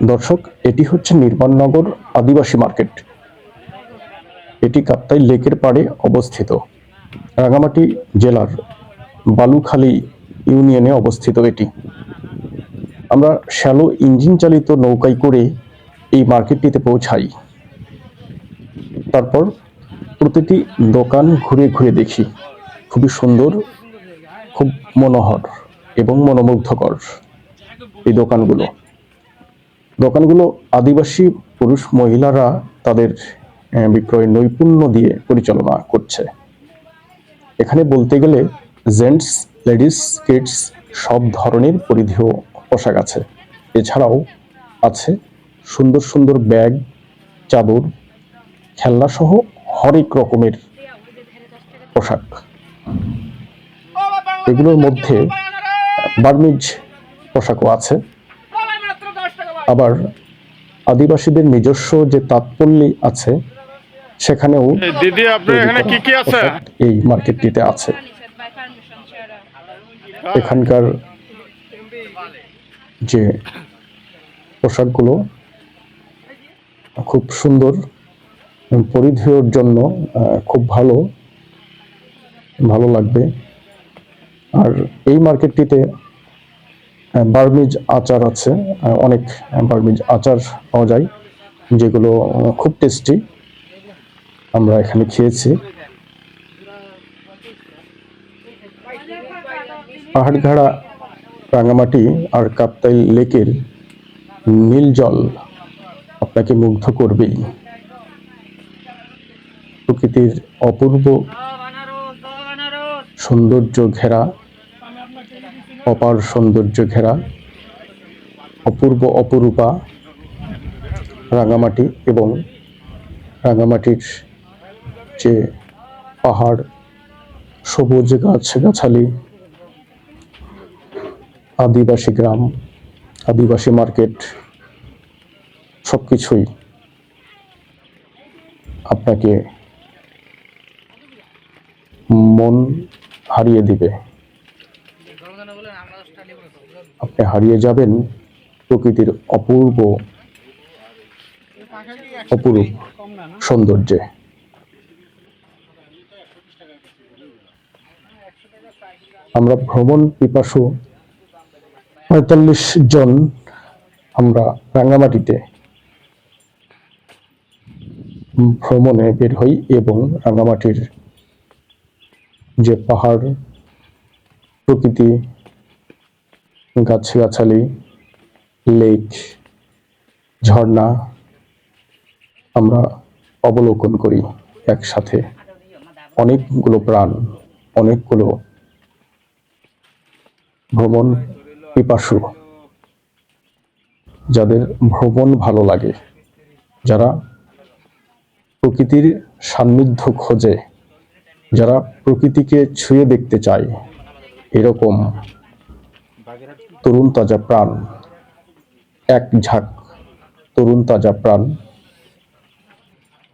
দর্শক, এটি হচ্ছে নির্মাণনগর আদিবাসী মার্কেট। এটি কাপ্তাই লেকের পাড়ে অবস্থিত। রাঙামাটি জেলার বালুখালী ইউনিয়নে অবস্থিত এটি। আমরা শ্যালো ইঞ্জিন চালিত নৌকায় করে এই মার্কেটটিতে পৌঁছাই। তারপর প্রতিটি দোকান ঘুরে ঘুরে দেখি। খুবই সুন্দর, খুব মনোহর এবং মনোমুগ্ধকর এই দোকানগুলো। দোকানগুলো আদিবাসী পুরুষ মহিলারা তাদের বিক্রয় নৈপুণ্য দিয়ে পরিচালনা করছে। এখানে বলতে গেলে জেন্টস, লেডিস, কিডস সব ধরনের পরিধেয় পোশাক আছে। এছাড়াও আছে সুন্দর সুন্দর ব্যাগ, চাদর খেলনা সহ হরেক রকমের পোশাক। এগুলোর মধ্যে বার্মিজ পোশাকও আছে। আবার আদিবাসীদের নিজস্ব যে তাৎপল্যী আছে সেখানেও দিদি আপনার এখানে কি কি আছে? এই মার্কেটটিতে আছে। এখানকার যে পোশাকগুলো খুব সুন্দর পরিধেয়র জন্য খুব ভালো ভালো লাগবে। আর এই মার্কেটটিতে বার্মিজ আচার আছে অনেক বার্মিজ আচার পাওয়া যায়, যেগুলো খুব টেস্টি আমরা এখানে খেয়েছি। পাহাড়ঘাড়া রাঙামাটি আর কাপ্তাই লেকের নীল জল আপনাকে মুগ্ধ করবেই। প্রকৃতির অপূর্ব সৌন্দর্য ঘেরা অপার সৌন্দর্য ঘেরা, অপূর্ব অপরূপা, রাঙামাটি এবং রাঙামাটির যে পাহাড়, সবুজ গাছ গাছালি, আদিবাসী গ্রাম, আদিবাসী মার্কেট সব কিছুই আপনাকে মন হারিয়ে দিবে। আপনি হারিয়ে যাবেন প্রকৃতির অপূর্ব অপরূপ সৌন্দর্যে। আমরা ভ্রমণ পিপাসু পঁয়তাল্লিশ জন আমরা রাঙ্গামাটিতে ভ্রমণে বের হই এবং রাঙ্গামাটির যে পাহাড়, প্রকৃতি গাছগাছালি লেক, ঝর্ণা আমরা অবলোকন করি একসাথে। অনেকগুলো প্রাণ, অনেকগুলো ভ্রমণ পিপাসু, যাদের ভ্রমণ ভালো লাগে, যারা প্রকৃতির সান্নিধ্য খোঁজে, যারা প্রকৃতিকে ছুঁয়ে দেখতে চায়, এরকম তরুণ তাজা প্রাণ। এক ঝাঁক, তরুণ তাজা প্রাণ।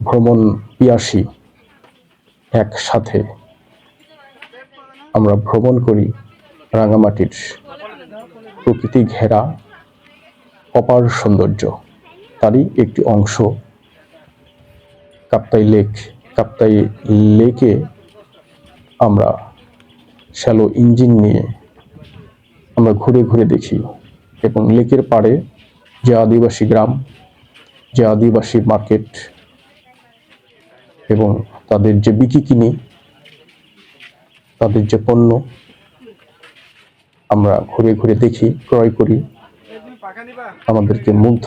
ভ্রমণ পিয়াসী, একসাথে। আমরা ভ্রমণ করি রাঙামাটির প্রকৃতি ঘেরা, অপার সৌন্দর্য। তারই একটি অংশ, কাপ্তাই লেক। কাপ্তাই লেকে আমরা শ্যালো ইঞ্জিন নিয়ে আমরা ঘুরে ঘুরে দেখি এবং লেকের পাড়ে যে আদিবাসী গ্রাম, যে আদিবাসী মার্কেট এবং তাদের যে বিকি কিনি তাদের যে পণ্য, আমরা ঘুরে ঘুরে দেখি, ক্রয় করি। আমাদেরকে মুগ্ধ